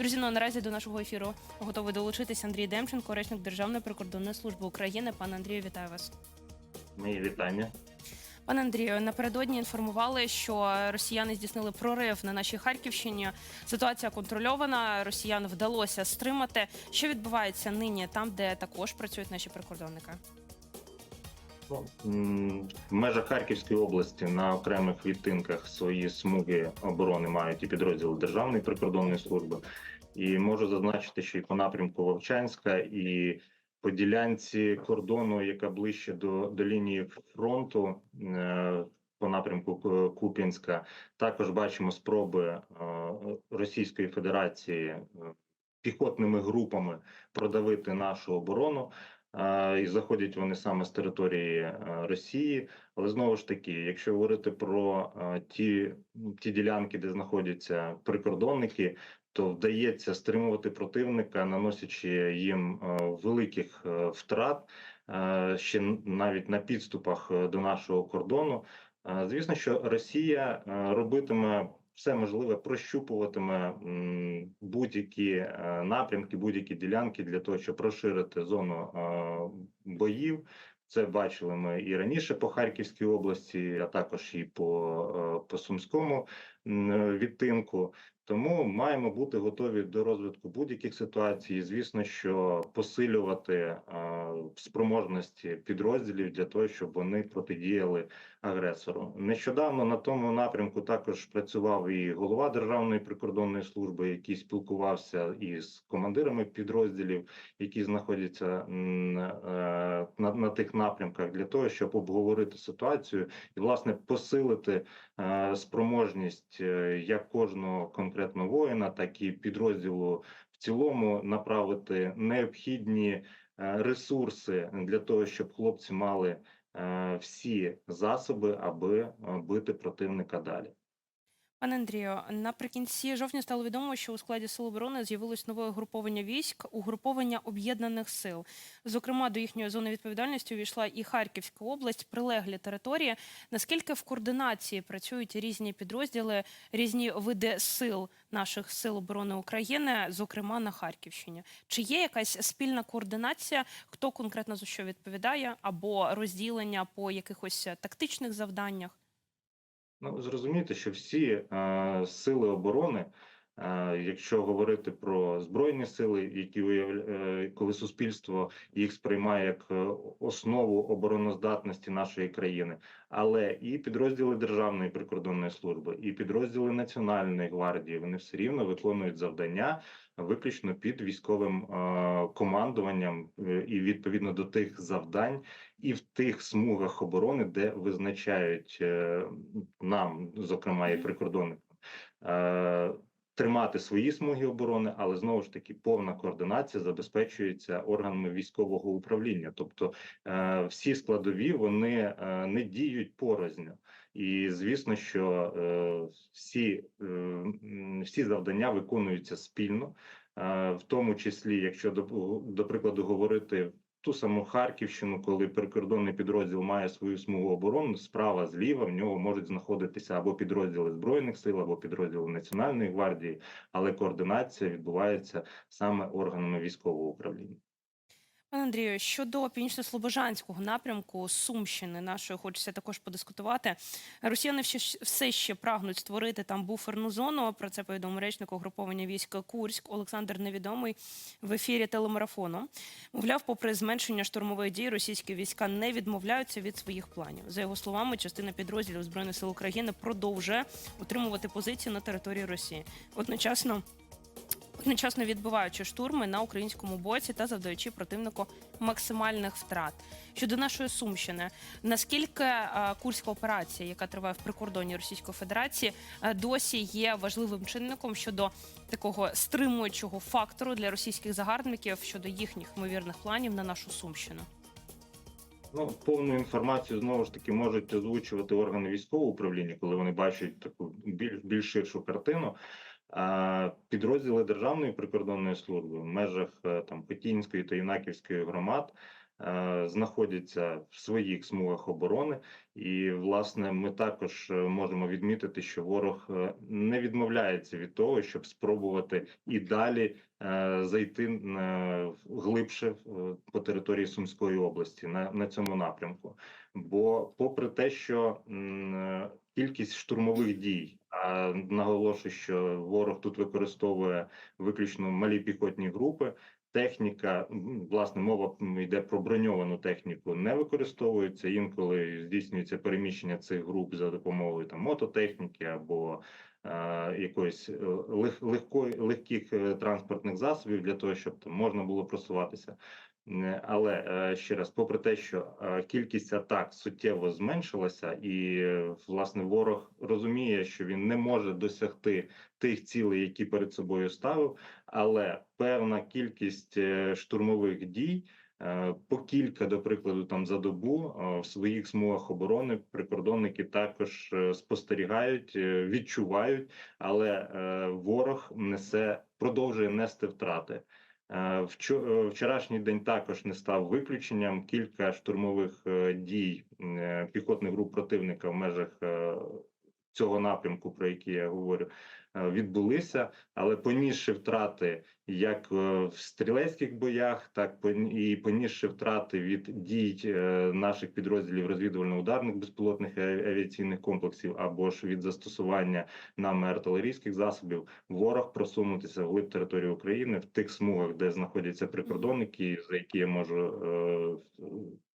Друзі, ну а наразі до нашого ефіру готовий долучитись Андрій Демченко, речник Державної прикордонної служби України. Пане Андрію, вітаю вас. Мої вітання. Пане Андрію, напередодні інформували, що росіяни здійснили прорив на нашій Харківщині. Ситуація контрольована. Росіян вдалося стримати. Що відбувається нині там, де також працюють наші прикордонники? В межах Харківської області на окремих відтинках свої смуги оборони мають і підрозділи Державної прикордонної служби. І можу зазначити, що і по напрямку Вовчанська, і по ділянці кордону, яка ближче до, до лінії фронту, е, по напрямку Ку- Куп'янська, також бачимо спроби е, Російської Федерації е, піхотними групами продавити нашу оборону. І заходять вони саме з території е, Росії. Але знову ж таки, якщо говорити про е, ті, ті ділянки, де знаходяться прикордонники, то вдається стримувати противника, наносячи їм е, великих втрат ще навіть на підступах до нашого кордону. Звісно, що Росія робитиме все можливе, прощупуватиме будь-які е, напрямки, будь-які ділянки для того, щоб розширити зону е, боїв. Це бачили ми і раніше по Харківській області, а також і по, е, по Сумському відтинку. Тому маємо бути готові до розвитку будь-яких ситуацій. Звісно, що посилювати спроможності підрозділів для того, щоб вони протидіяли агресору. Нещодавно на тому напрямку також працював і голова Державної прикордонної служби, який спілкувався із командирами підрозділів, які знаходяться е, на, на тих напрямках, для того, щоб обговорити ситуацію і власне посилити е, спроможність е, як кожного конкретного воїна, так і підрозділу в цілому направити необхідні ресурси для того, щоб хлопці мали всі засоби, аби бити противника далі. Пане Андрію, наприкінці жовтня стало відомо, що у складі сил оборони з'явилось нове угруповання військ, угруповання об'єднаних сил. Зокрема, до їхньої зони відповідальності увійшла і Харківська область, прилеглі території. Наскільки в координації працюють різні підрозділи, різні види сил наших сил оборони України, зокрема на Харківщині? Чи є якась спільна координація, хто конкретно за що відповідає, або розділення по якихось тактичних завданнях? Ну зрозумійте, що всі е, сили оборони, якщо говорити про збройні сили, які виявля- е, коли суспільство їх сприймає як е, основу обороноздатності нашої країни, але і підрозділи Державної прикордонної служби, і підрозділи Національної гвардії, вони все рівно виконують завдання виключно під військовим е, командуванням і відповідно до тих завдань, і в тих смугах оборони, де визначають нам, зокрема, Мгм. прикордонникам, тримати свої смуги оборони, але знову ж таки повна координація забезпечується органами військового управління. Тобто е, всі складові вони е, не діють порозньо. І звісно, що е, всі, е, всі завдання виконуються спільно, е, в тому числі, якщо до, до прикладу говорити ту саму Харківщину, коли прикордонний підрозділ має свою смугу оборони, справа зліва в нього можуть знаходитися або підрозділи збройних сил, або підрозділи Національної гвардії, але координація відбувається саме органами військового управління. Пане Андрію, щодо північно-слобожанського напрямку Сумщини нашої хочеться також подискутувати. Росіяни все- ще прагнуть створити там буферну зону. Про це повідомив речник угруповання війська Курськ Олександр Невідомий в ефірі телемарафону. Мовляв, попри зменшення штурмових дій, російські війська не відмовляються від своїх планів. За його словами, частина підрозділів збройних сил України продовжує утримувати позиції на території Росії. Одночасно. Одночасно відбиваючи штурми на українському боці та завдаючи противнику максимальних втрат. Щодо нашої сумщини, наскільки е, курська операція, яка триває в прикордоні Російської Федерації, е, досі є важливим чинником щодо такого стримуючого фактору для російських загарбників щодо їхніх ймовірних планів на нашу сумщину? Ну, повну інформацію знову ж таки можуть озвучувати органи військового управління, коли вони бачать таку більш, більш ширшу картину. Підрозділи Державної прикордонної служби в межах е, там Хотінської та Юнаківської громад е, знаходяться в своїх смугах оборони, і власне ми також е, можемо відмітити, що ворог не відмовляється від того, щоб спробувати і далі зайти глибше по території Сумської області на, на цьому напрямку. Бо, попри те, що кількість штурмових дій, а наголошую, що ворог тут використовує виключно малі піхотні групи. Техніка, власне, мова йде про броньовану техніку, не використовується. Інколи здійснюється переміщення цих груп за допомогою там мототехніки або якоїсь е, лег, легкої легких е, транспортних засобів для того, щоб там можна було просуватися. Е, Але е, ще раз, попри те, що е, кількість атак суттєво зменшилася, і е, власне ворог розуміє, що він не може досягти тих цілей, які перед собою ставив, але певна кількість е, штурмових дій. Е, По кілька, до прикладу, там за добу е, в своїх смугах оборони прикордонники також е, спостерігають, відчувають, але ворог несе продовжує нести втрати. Вчорашній день також не став виключенням. Кілька штурмових дій піхотних груп противника в межах цього напрямку, про який я говорю, відбулися, але понісши втрати як е, в стрілецьких боях, так і понісши втрати від дій е, наших підрозділів розвідувально-ударних безпілотних е, авіаційних комплексів або ж від застосування нами артилерійських засобів, ворог просунутися вглиб території України в тих смугах, де знаходяться прикордонники, за які я можу е,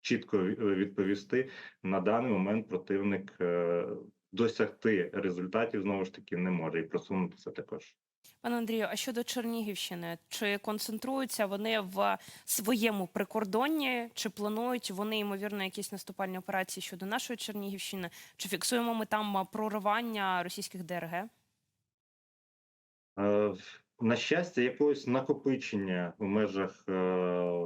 чітко відповісти. На даний момент противник е, досягти результатів знову ж таки не може і просунутися також. Пане Андрію, а щодо Чернігівщини, чи концентруються вони в своєму прикордонні, чи планують вони ймовірно якісь наступальні операції щодо нашої Чернігівщини? Чи фіксуємо ми там проривання російських ДРГ? Е, На щастя, якогось накопичення в межах е,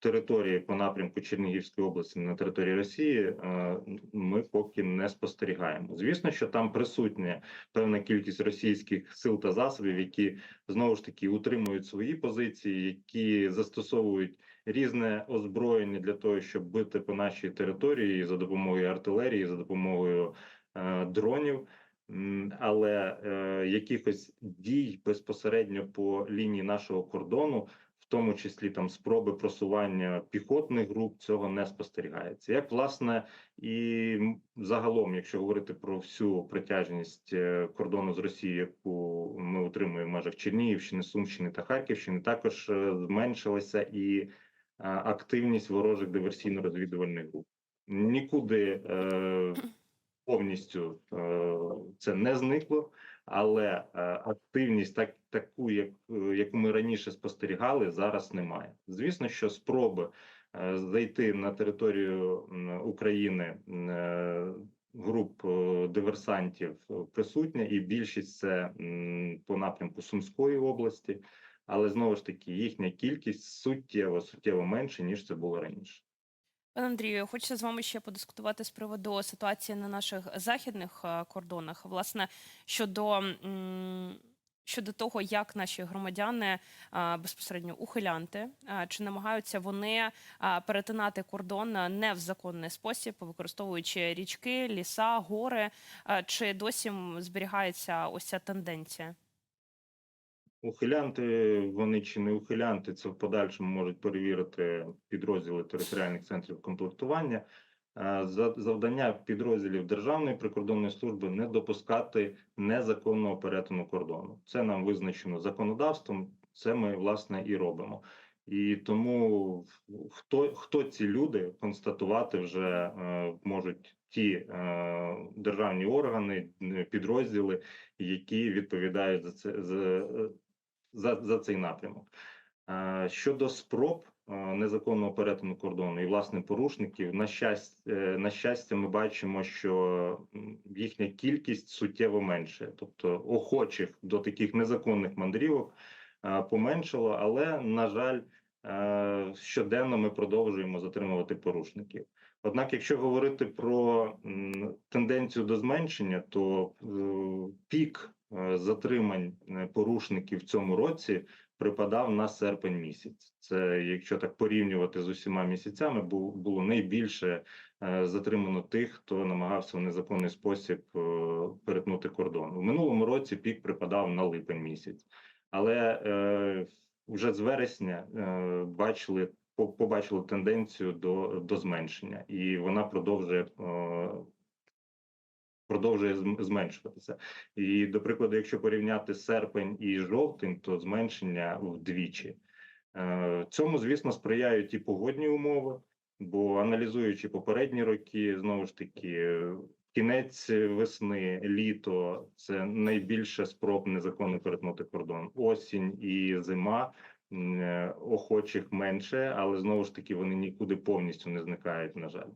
території по напрямку Чернігівської області на території Росії е, ми поки не спостерігаємо. Звісно, що там присутня певна кількість російських сил та засобів, які знову ж таки утримують свої позиції, які застосовують різне озброєння для того, щоб бити по нашій території за допомогою артилерії, за допомогою е, дронів. Але е, якихось дій безпосередньо по лінії нашого кордону, тому числі там спроби просування піхотних груп, цього не спостерігається. Як власне і загалом, якщо говорити про всю притяжність е, кордону з Росією, яку ми утримуємо в межах Чернігівщини, Сумщини та Харківщини, також е, зменшилася і е, активність ворожих диверсійно-розвідувальних груп. Нікуди е, повністю е, це не зникло, але е, активність, так таку, як е, яку ми раніше спостерігали, зараз немає. Звісно, що спроби е, зайти на територію України груп диверсантів присутня, і більшість це по напрямку Сумської області, але знову ж таки їхня кількість суттєво суттєво менше ніж це було раніше. Пане Андрію, хочеться з вами ще подискутувати з приводу ситуації на наших західних е, кордонах. Власне, щодо, щодо того, як наші громадяни е, безпосередньо ухилянти, е, чи намагаються вони перетинати кордон не в законний спосіб, використовуючи річки, ліса, гори, чи досі зберігається ось ця тенденція? Ухилянти, вони чи не ухилянти, це в подальшому можуть перевірити підрозділи територіальних центрів комплектування. Е, за- Завдання підрозділів Державної прикордонної служби не допускати незаконного перетину кордону. Це нам визначено законодавством. Це ми власне і робимо. І тому хто, хто ці люди констатувати вже е, можуть ті е, державні органи, підрозділи, які відповідають за це за, за, за цей напрямок. Е, Щодо спроб е, незаконного перетину кордону і власне порушників, на щастя, на щастя, ми бачимо, що їхня кількість суттєво менше, тобто охочих до таких незаконних мандрівок е, поменшало, але на жаль, е, щоденно ми продовжуємо затримувати порушників. Однак, якщо говорити про тенденцію до зменшення, то е, пік е, затримань е, порушників в цьому році припадав на серпень місяць. Це якщо так порівнювати з усіма місяцями, бу- було найбільше е, затримано тих, хто намагався в незаконний спосіб е, перетнути кордон. У минулому році пік припадав на липень місяць, але е, вже з вересня е, бачили по- побачили тенденцію до, до зменшення, і вона продовжує. Продовжує зменшуватися, і до прикладу, якщо порівняти серпень і жовтень, то зменшення вдвічі. Е, Цьому, звісно, сприяють і погодні умови, бо аналізуючи попередні роки, знову ж таки, кінець весни, літо це найбільше спроб незаконно перетнути кордон. Осінь і зима е, охочих менше, але знову ж таки вони нікуди повністю не зникають. На жаль.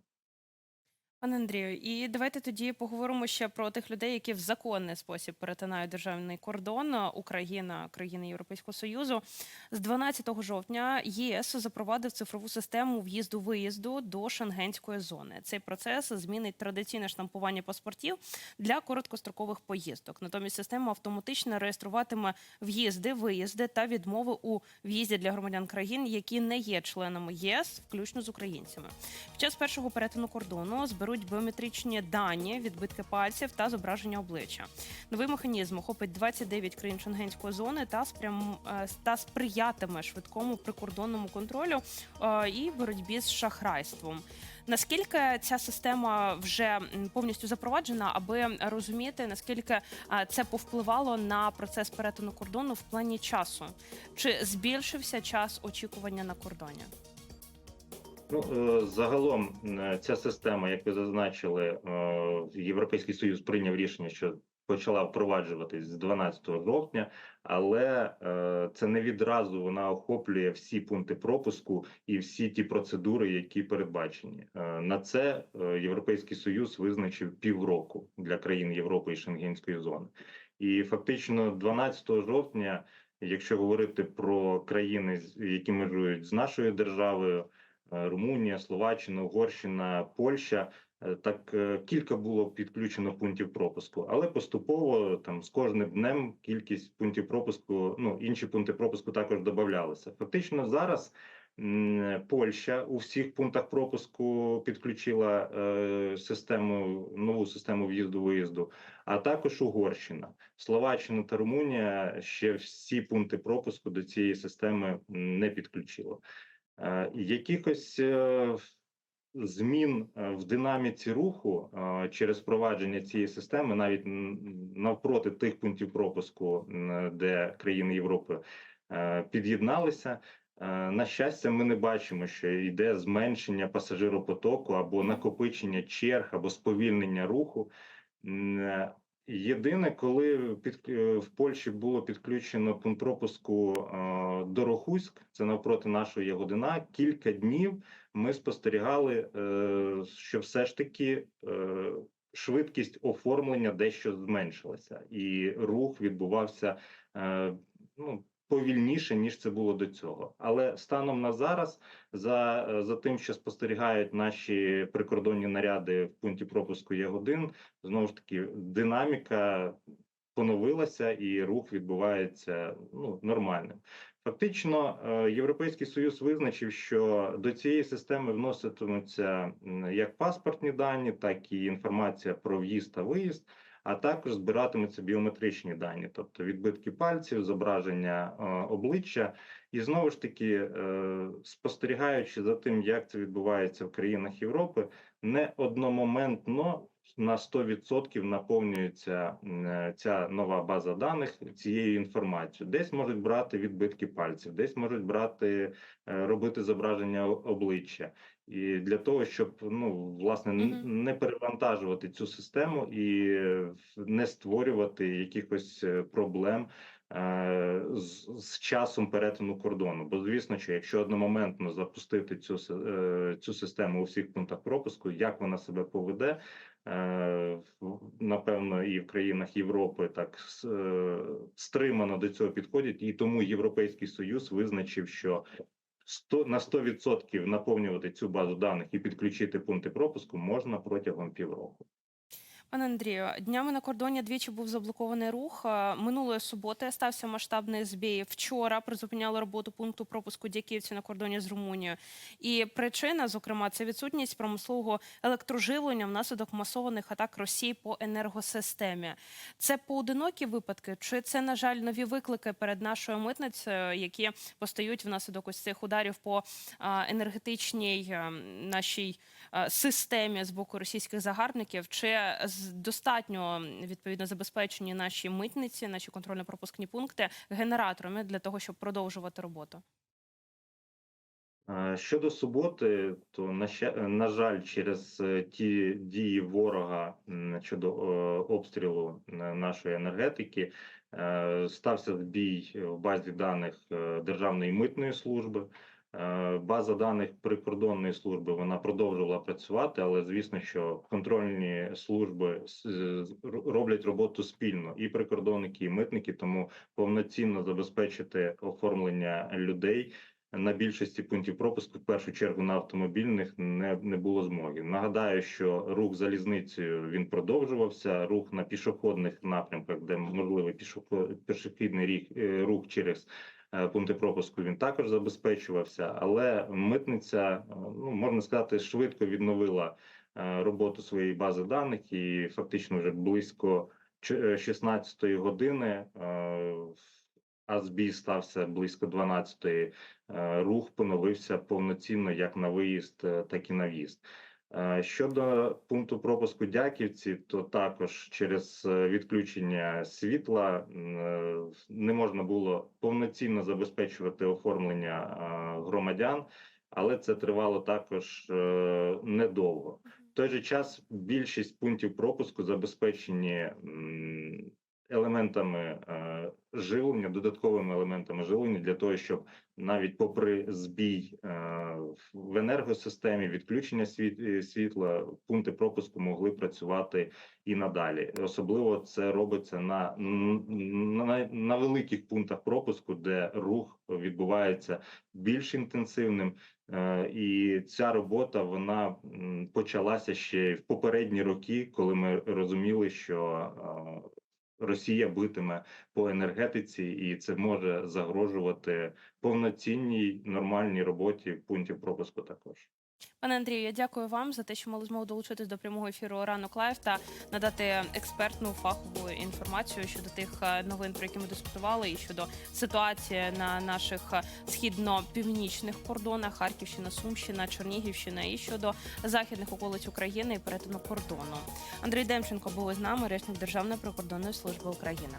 Пане Андрію, і давайте тоді поговоримо ще про тих людей, які в законний спосіб перетинають державний кордон Україна, країни Європейського Союзу. З 12 жовтня ЄС запровадив цифрову систему в'їзду-виїзду до шенгенської зони. Цей процес змінить традиційне штампування паспортів для короткострокових поїздок. Натомість система автоматично реєструватиме в'їзди, виїзди та відмови у в'їзді для громадян країн, які не є членами ЄС, включно з українцями. Під час першого перетину кордону зберуть біометричні дані, відбитки пальців та зображення обличчя. Новий механізм охопить 29 країн шенгенської зони та спрям е, та сприятиме швидкому прикордонному контролю е, і боротьбі з шахрайством. Наскільки ця система вже повністю запроваджена, аби розуміти наскільки е, це повпливало на процес перетину кордону в плані часу? Чи збільшився час очікування на кордоні? Ну е, загалом е, ця система, як ви зазначили, е, Європейський Союз прийняв рішення, що почала впроваджуватись з 12 жовтня, але це не відразу вона охоплює всі пункти пропуску і всі ті процедури, які передбачені. На це Європейський Союз визначив півроку для країн Європи і Шенгенської зони. І фактично 12 жовтня, якщо говорити про країни, які межують з нашою державою. Е, Румунія, Словаччина, Угорщина, Польща. е, Так е, кілька було підключено пунктів пропуску, але поступово там з кожним днем кількість пунктів пропуску, ну інші пункти пропуску також додавалися. Фактично зараз Польща у всіх пунктах пропуску підключила е, систему нову систему в'їзду-виїзду, а також Угорщина, Словаччина та Румунія ще всі пункти пропуску до цієї системи не підключила. Е, Якихось е, змін е, в динаміці руху через впровадження цієї системи, навіть навпроти тих пунктів пропуску, де країни Європи під'єдналися. На щастя, ми не бачимо, що йде зменшення пасажиропотоку або накопичення черг, або сповільнення руху. Єдине, коли під е, в Польщі було підключено пункт пропуску е, Дорохуськ, це навпроти нашого Ягодина, кілька днів ми спостерігали, е, що все ж таки е, швидкість оформлення дещо зменшилася, і рух відбувався е, ну, повільніше ніж це було до цього. Але станом на зараз, за, е, за тим, що спостерігають наші прикордонні наряди в пункті пропуску Ягодин, знову ж таки динаміка поновилася і рух відбувається ну нормальним. Фактично, е, Європейський Союз визначив, що до цієї системи вноситимуться як паспортні дані, так і інформація про в'їзд та виїзд, а також збиратимуться біометричні дані, тобто відбитки пальців, зображення е, обличчя. І знову ж таки, е, спостерігаючи за тим, як це відбувається в країнах Європи, не одномоментно на 100% наповнюється е, ця нова база даних цією інформацією. Десь можуть брати відбитки пальців, десь можуть брати е, робити зображення обличчя. І для того, щоб ну власне не перевантажувати цю систему і не створювати якихось проблем з, з часом перетину кордону. Бо звісно, що якщо одномоментно запустити цю е, цю систему у всіх пунктах пропуску, як вона себе поведе, е, напевно, і в країнах Європи так е, стримано до цього підходять, і тому Європейський Союз визначив, що 100, на 100% наповнювати цю базу даних і підключити пункти пропуску можна протягом півроку. Пане Андрію, днями на кордоні двічі був заблокований рух. Е, Минулої суботи стався масштабний збій. Вчора призупиняли роботу пункту пропуску Дяківці на кордоні з Румунією. І причина, зокрема, це відсутність промислового електроживлення внаслідок масованих атак Росії по енергосистемі. Це поодинокі випадки, чи це, на жаль, нові виклики перед нашою митницею, які постають внаслідок ось цих ударів по енергетичній е, нашій е, системі з боку російських загарбників? Чи достатньо відповідно забезпечені наші митниці, наші контрольно-пропускні пункти генераторами для того, щоб продовжувати роботу? Е, Щодо суботи, то на жаль, через е, ті дії ворога щодо е, обстрілу е, нашої енергетики е, стався збій в базі даних е, Державної митної служби. Е, База даних прикордонної служби вона продовжувала працювати, але звісно, що контрольні служби роблять роботу спільно і прикордонники, і митники, тому повноцінно забезпечити оформлення людей на більшості пунктів пропуску, в першу чергу на автомобільних, не, не було змоги. Нагадаю, що рух залізницею він продовжувався. Рух на пішохідних напрямках, де можливий пішохідний е, рух через пункти пропуску, він також забезпечувався. Але митниця, е, ну можна сказати, швидко відновила е, роботу своєї бази даних, і фактично вже близько 16 години. е, а стався близько 12-ї. Е, Рух поновився повноцінно як на виїзд, е, так і на в'їзд. Е, Щодо пункту пропуску Дяківці, то також через е, відключення світла е, не можна було повноцінно забезпечувати оформлення громадян, але це тривало також недовго. В той же час більшість пунктів пропуску забезпечені елементами е, живлення, додатковими елементами живлення для того, щоб навіть попри збій е, в енергосистемі, відключення е, світла, пункти пропуску могли працювати і надалі. Особливо це робиться на, на, на великих пунктах пропуску, де рух відбувається більш інтенсивним. І ця робота вона почалася ще в попередні роки, коли ми розуміли, що Росія битиме по енергетиці, і це може загрожувати повноцінній нормальній роботі пунктів пропуску. Також Пане Андрію, я дякую вам за те, що мали змогу долучитись до прямого ефіру ранок лайв та надати експертну фахову інформацію щодо тих е, новин, про які ми дискутували, і щодо ситуації на наших е, східно-північних кордонах Харківщина, Сумщина, Чернігівщина і щодо західних околиць України і перетину кордону. Андрій Демченко був із нами, речник Державної прикордонної служби України.